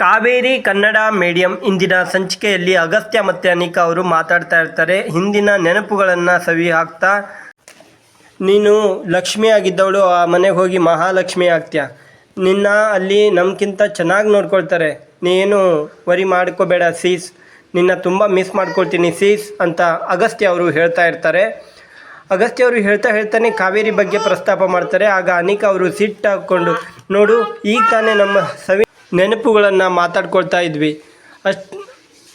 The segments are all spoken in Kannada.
ಕಾವೇರಿ ಕನ್ನಡ ಮೀಡಿಯಂ ಇಂದಿನ ಸಂಚಿಕೆಯಲ್ಲಿ ಅಗಸ್ತ್ಯ ಮತ್ತು ಅನಿಕಾ ಅವರು ಮಾತಾಡ್ತಾ ಇರ್ತಾರೆ. ಹಿಂದಿನ ನೆನಪುಗಳನ್ನು ಸವಿ ಹಾಕ್ತಾ. ನೀನು ಲಕ್ಷ್ಮಿ ಆಗಿದ್ದವಳು, ಆ ಮನೆಗೆ ಹೋಗಿ ಮಹಾಲಕ್ಷ್ಮಿ ಆಗ್ತೀಯ? ನಿನ್ನ ಅಲ್ಲಿ ನಮ್ಗಿಂತ ಚೆನ್ನಾಗಿ ನೋಡ್ಕೊಳ್ತಾರೆ. ನೀನು ವರಿ ಮಾಡ್ಕೋಬೇಡ, ಸೀಸ್. ನಿನ್ನ ತುಂಬ ಮಿಸ್ ಮಾಡ್ಕೊಳ್ತೀನಿ, ಸೀಸ್ ಅಂತ ಅಗಸ್ತ್ಯ ಅವರು ಹೇಳ್ತಾ ಇರ್ತಾರೆ. ಅಗಸ್ತ್ಯ ಅವರು ಹೇಳ್ತಾ ಹೇಳ್ತಾನೆ ಕಾವೇರಿ ಬಗ್ಗೆ ಪ್ರಸ್ತಾಪ ಮಾಡ್ತಾರೆ. ಆಗ ಅನಿಕಾ ಅವರು ಸಿಟ್ಟು ಹಾಕ್ಕೊಂಡು ನೋಡು ಈಗ ತಾನೇ ನಮ್ಮ ಸವಿ ನೆನಪುಗಳನ್ನು ಮಾತಾಡ್ಕೊಳ್ತಾ ಇದ್ವಿ. ಅಷ್ಟು,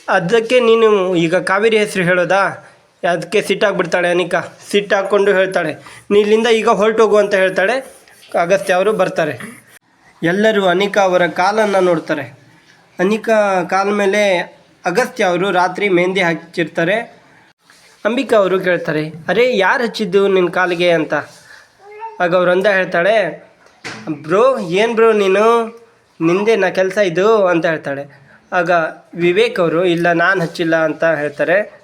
ಅದಕ್ಕೆ ನೀನು ಈಗ ಕಾವೇರಿ ಹೆಸರು ಹೇಳೋದಾ? ಅದಕ್ಕೆ ಸಿಟ್ಟಾಗ್ಬಿಡ್ತಾಳೆ ಅನಿಕಾ. ಸಿಟ್ಟಾಕ್ಕೊಂಡು ಹೇಳ್ತಾಳೆ. ನೀ ಇಲ್ಲಿಂದ ಈಗ ಹೊರಟೋಗು ಅಂತ ಹೇಳ್ತಾಳೆ. ಅಗಸ್ತ್ಯ ಅವರು ಬರ್ತಾರೆ. ಎಲ್ಲರೂ ಅನಿಕಾ ಅವರ ಕಾಲನ್ನು ನೋಡ್ತಾರೆ. ಅನಿಕಾ ಕಾಲ ಮೇಲೆ ಅಗಸ್ತ್ಯ ಅವರು ರಾತ್ರಿ ಮೆಹಂದಿ ಹಚ್ಚಿರ್ತಾರೆ ಅಂಬಿಕಾ ಅವರು ಕೇಳ್ತಾರೆ, ಅರೆ, ಯಾರು ಹಚ್ಚಿದ್ದು ನಿನ್ನ ಕಾಲಿಗೆ? ಅಂತ. ಆಗ ಅವ್ರು ಅಂದ ಹೇಳ್ತಾಳೆ, ಬ್ರೋ, ಏನು ಬ್ರೋ ನೀನು? ನಿಂದೆ ನಾ ಕೆಲಸ ಇದು ಅಂತ ಹೇಳ್ತಾಳೆ. ಆಗ ವಿವೇಕ್ ಅವರು, ಇಲ್ಲ ನಾನು ಹಚ್ಚಿಲ್ಲ ಅಂತ ಹೇಳ್ತಾರೆ.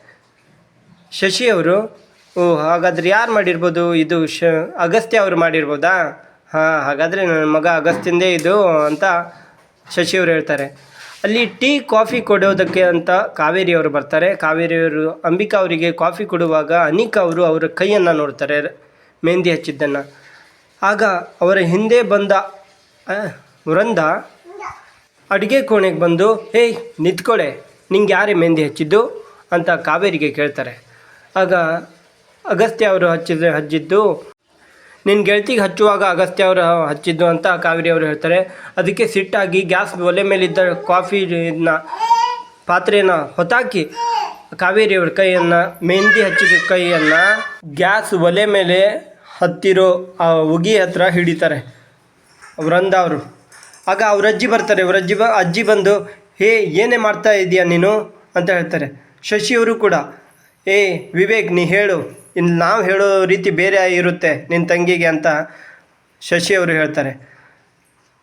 ಶಶಿ ಅವರು ಓ ಹಾಗಾದ್ರೆ ಯಾರು ಮಾಡಿರ್ಬೋದು ಇದು ಶ, ಅಗಸ್ತ್ಯ ಅವರು ಮಾಡಿರ್ಬೋದಾ? ಹಾಂ, ಹಾಗಾದರೆ ನನ್ನ ಮಗ ಅಗಸ್ತ್ಯಂದೇ ಇದು ಅಂತ ಶಶಿ ಅವರು ಹೇಳ್ತಾರೆ. ಅಲ್ಲಿ ಟೀ, ಕಾಫಿ ಕೊಡೋದಕ್ಕೆ ಅಂತ ಕಾವೇರಿ ಅವರು ಬರ್ತಾರೆ. ಕಾವೇರಿ ಅವರು, ಅಂಬಿಕಾ ಅವರಿಗೆ ಕಾಫಿ ಕೊಡುವಾಗ ಅನಿಕಾ ಅವರು ಅವರ ಕೈಯನ್ನು ನೋಡ್ತಾರೆ ಮೆಹಂದಿ ಹಚ್ಚಿದ್ದನ್ನು. ಆಗ ಅವರ ಹಿಂದೆ ಬಂದ ವೃಂದ, ಅಡುಗೆ ಕೋಣೆಗೆ ಬಂದು, ಏಯ್, ನಿಂತ್ಕೊಳೆ. ನಿಂಗೆ ಯಾರೇ ಮೆಹಂದಿ ಹಚ್ಚಿದ್ದು? ಅಂತ ಕಾವೇರಿಗೆ ಕೇಳ್ತಾರೆ. ಆಗ ಅಗಸ್ತ್ಯ ಅವರು ಹಚ್ಚಿದ, ಹಚ್ಚಿದ್ದು ನಿನ್ನ ಗೆಳತಿಗೆ ಹಚ್ಚುವಾಗ ಅಗಸ್ತ್ಯ ಅವರು ಹಚ್ಚಿದ್ದು ಅಂತ ಕಾವೇರಿ ಅವರು ಹೇಳ್ತಾರೆ. ಅದಕ್ಕೆ ಸಿಟ್ಟಾಗಿ ಗ್ಯಾಸ್ ಒಲೆ ಮೇಲಿದ್ದ ಕಾಫಿನ ಪಾತ್ರೆನ ಕಾವೇರಿ ಅವ್ರ ಕೈಯನ್ನು, ಮೆಹಂದಿ ಹಚ್ಚಿದ ಕೈಯನ್ನು ಗ್ಯಾಸ್ ಒಲೆ ಮೇಲೆ ಹತ್ತಿರೋ ಆ ಉಗಿ ಹತ್ರ ಹಿಡಿತಾರೆ. ವೃಂದ ಅವರು. ಆಗ ಅವ್ರ ಅಜ್ಜಿ ಬರ್ತಾರೆ, ಅವ್ರ ಅಜ್ಜಿ ಬ, ಅಜ್ಜಿ ಬಂದು, ಹೇ, ಏನೇ ಮಾಡ್ತಾ ಇದೀಯ ನೀನು? ಅಂತ ಹೇಳ್ತಾರೆ. ಶಶಿ ಅವರು ಕೂಡ, ಏ, ವಿವೇಕ್, ನೀ ಹೇಳು. ಇನ್ನು ನಾವು ಹೇಳೋ ರೀತಿ ಬೇರೆ ಇರುತ್ತೆ ನಿನ್ನ ತಂಗಿಗೆ ಅಂತ ಶಶಿ ಅವರು ಹೇಳ್ತಾರೆ.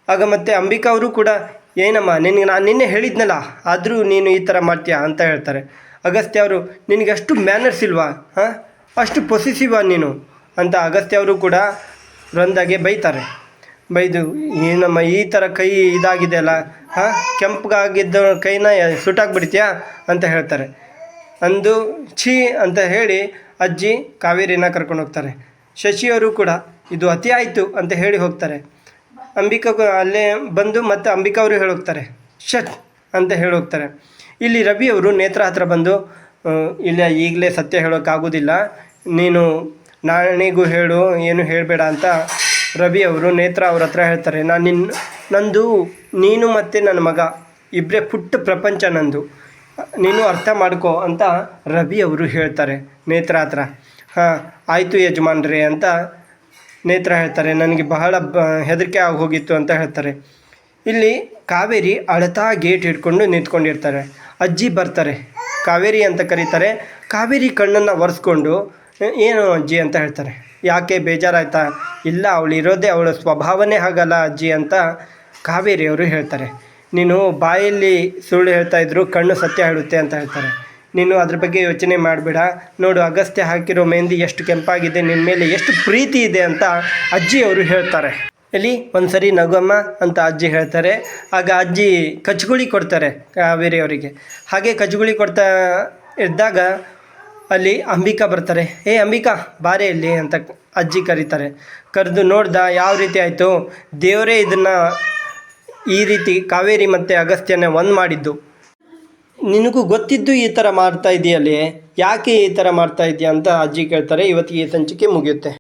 ಆಗ ಮತ್ತೆ ಅಂಬಿಕಾ ಅವರು ಕೂಡ, ಏನಮ್ಮ, ನಿನಗೆ ನಾನು ನಿನ್ನೆ ಹೇಳಿದ್ನಲ್ಲ, ಆದರೂ ನೀನು ಈ ಥರ ಮಾಡ್ತೀಯಾ? ಅಂತ ಹೇಳ್ತಾರೆ. ಅಗಸ್ತ್ಯ ಅವರು, ನಿನಗೆ ಅಷ್ಟು ಮ್ಯಾನರ್ಸ್ ಇಲ್ವಾ? ಹಾಂ? ಅಷ್ಟು ಪೊಸಿಸಿವಾ ನೀನು? ಅಂತ ಅಗಸ್ತ್ಯ ಅವರು ಕೂಡ ವೃಂದಾಗೆ ಬೈತಾರೆ. ಬೈದು ಏನಮ್ಮ ಈ ಥರ ಕೈ ಇದಾಗಿದೆ ಅಲ್ಲ ಹಾಂ? ಕೆಂಪಗಾಗಿದ್ದ ಕೈನ ಸುಟ್ಟಾಕ್ಬಿಡ್ತೀಯಾ? ಅಂತ ಹೇಳ್ತಾರೆ. ಅಂದು, ಛೀ ಅಂತ ಹೇಳಿ ಅಜ್ಜಿ ಕಾವೇರಿನ ಕರ್ಕೊಂಡು ಹೋಗ್ತಾರೆ. ಶಶಿಯವರು ಕೂಡ, ಇದು ಅತಿ ಆಯಿತು ಅಂತ ಹೇಳಿ ಹೋಗ್ತಾರೆ. ಅಂಬಿಕಾ ಅಲ್ಲೇ ಬಂದು ಮತ್ತೆ ಅಂಬಿಕಾ ಅವರು ಹೇಳೋಗ್ತಾರೆ. ಶಟ್ ಅಂತ ಹೇಳೋಗ್ತಾರೆ. ಇಲ್ಲಿ ರವಿ ಅವರು ನೇತ್ರ ಹತ್ರ ಬಂದು ಇಲ್ಲ ಈಗಲೇ ಸತ್ಯ ಹೇಳೋಕ್ಕಾಗೋದಿಲ್ಲ. ನೀನು ನಾಳೆಗೂ ಹೇಳು, ಏನು ಹೇಳಬೇಡ ಅಂತ ರವಿ ಅವರು, ನೇತ್ರ ಅವ್ರ ಹತ್ರ ಹೇಳ್ತಾರೆ, ನಾನು ನಿನ್ನ ನಂದು, ನೀನು ಮತ್ತು ನನ್ನ ಮಗ ಇಬ್ಬರೇ ಪುಟ್ಟ ಪ್ರಪಂಚ ನಂದು. ನೀನು ಅರ್ಥ ಮಾಡ್ಕೋ ಅಂತ ರವಿ ಅವರು ಹೇಳ್ತಾರೆ, ನೇತ್ರ ಹತ್ರ. ಹಾಂ, ಆಯಿತು ಯಜಮಾನ್ರಿ ಅಂತ ನೇತ್ರ ಹೇಳ್ತಾರೆ, ನನಗೆ ಬಹಳ ಬ, ಹೆದರಿಕೆ ಆಗಿ ಹೋಗಿತ್ತು ಅಂತ ಹೇಳ್ತಾರೆ. ಇಲ್ಲಿ ಕಾವೇರಿ ಅಳತಾ ಗೇಟ್ ಹಿಡ್ಕೊಂಡು ನಿಂತ್ಕೊಂಡಿರ್ತಾರೆ. ಅಜ್ಜಿ ಬರ್ತಾರೆ, ಕಾವೇರಿ ಅಂತ ಕರೀತಾರೆ. ಕಾವೇರಿ ಕಣ್ಣನ್ನು ಒರೆಸ್ಕೊಂಡು "ಏ- ಏನು ಅಜ್ಜಿ ಅಂತ ಹೇಳ್ತಾರೆ. ಯಾಕೆ ಬೇಜಾರಾಯ್ತಾ? ಇಲ್ಲ, ಅವಳು ಇರೋದೇ ಅವಳ ಸ್ವಭಾವನೇ ಹಾಗಲ್ಲ ಅಜ್ಜಿ ಅಂತ ಕಾವೇರಿಯವರು ಹೇಳ್ತಾರೆ. ನೀನು ಬಾಯಲ್ಲಿ ಸುಳ್ಳು ಹೇಳ್ತಾ ಇದ್ರು ಕಣ್ಣು ಸತ್ಯ ಹೇಳುತ್ತೆ ಅಂತ ಹೇಳ್ತಾರೆ. ನೀನು ಅದ್ರ ಬಗ್ಗೆ ಯೋಚನೆ ಮಾಡಬೇಡ. ನೋಡು, ಅಗಸ್ತ್ಯ ಹಾಕಿರೋ ಮೆಹಂದಿ ಎಷ್ಟು ಕೆಂಪಾಗಿದೆ ನಿನ್ನ ಮೇಲೆ ಎಷ್ಟು ಪ್ರೀತಿ ಇದೆ ಅಂತ ಅಜ್ಜಿ ಅವರು ಹೇಳ್ತಾರೆ. ಒಂದು ಸರಿ ನಗಮ್ಮ ಅಂತ ಅಜ್ಜಿ ಹೇಳ್ತಾರೆ. ಆಗ ಅಜ್ಜಿ ಕಚ್ಗುಳಿ ಕೊಡ್ತಾರೆ ಕಾವೇರಿ ಅವರಿಗೆ ಹಾಗೆ ಕಚ್ಗುಳಿ ಕೊಡ್ತಾ ಇದ್ದಾಗ ಅಲ್ಲಿ ಅಂಬಿಕಾ ಬರ್ತಾರೆ. ಏ, ಅಂಬಿಕಾ, ಬಾರೆ ಇಲ್ಲಿ ಅಂತ ಅಜ್ಜಿ ಕರೀತಾರೆ. ಕರೆದು, ನೋಡ್ದ, ಯಾವ ರೀತಿ ಆಯಿತು? ದೇವರೇ ಇದನ್ನು ಈ ರೀತಿ ಕಾವೇರಿ ಮತ್ತು ಅಗಸ್ತ್ಯನ ಒಂದು ಮಾಡಿದ್ದು. ನಿನಗೂ ಗೊತ್ತಿದ್ದು ಈ ಥರ ಮಾಡ್ತಾ ಇದೆಯಲ್ಲಿ? ಯಾಕೆ ಈ ಥರ ಮಾಡ್ತಾ ಇದೆಯಾ? ಅಂತ ಅಜ್ಜಿ ಕೇಳ್ತಾರೆ. ಇವತ್ತಿಗೆ ಈ ಸಂಚಿಕೆ ಮುಗಿಯುತ್ತೆ.